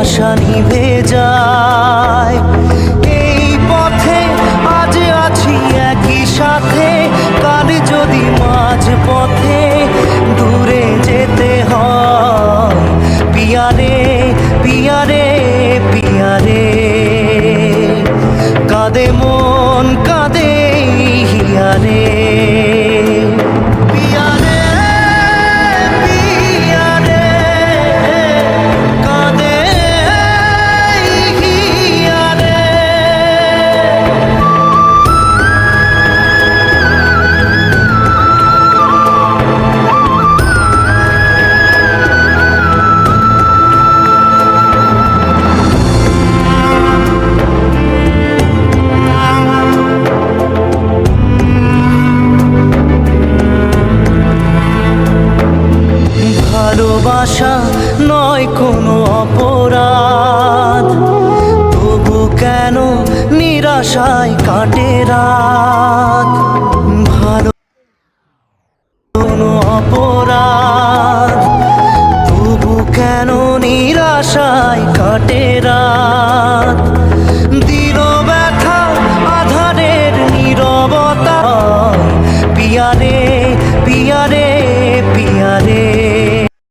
আশা নিভে যায়। এই পথে আজ আছি একই সাথে। কাল যদি মাঝ পথে দূরে যেতে হয়, পিয়ারে পিয়ারে ভালোবাসা নয় কোনো অপরাধ। তবু কেন নিরাশায় কাটে রাত? ভালো কোনো অপরাধ। তবু কেন নিরাশায়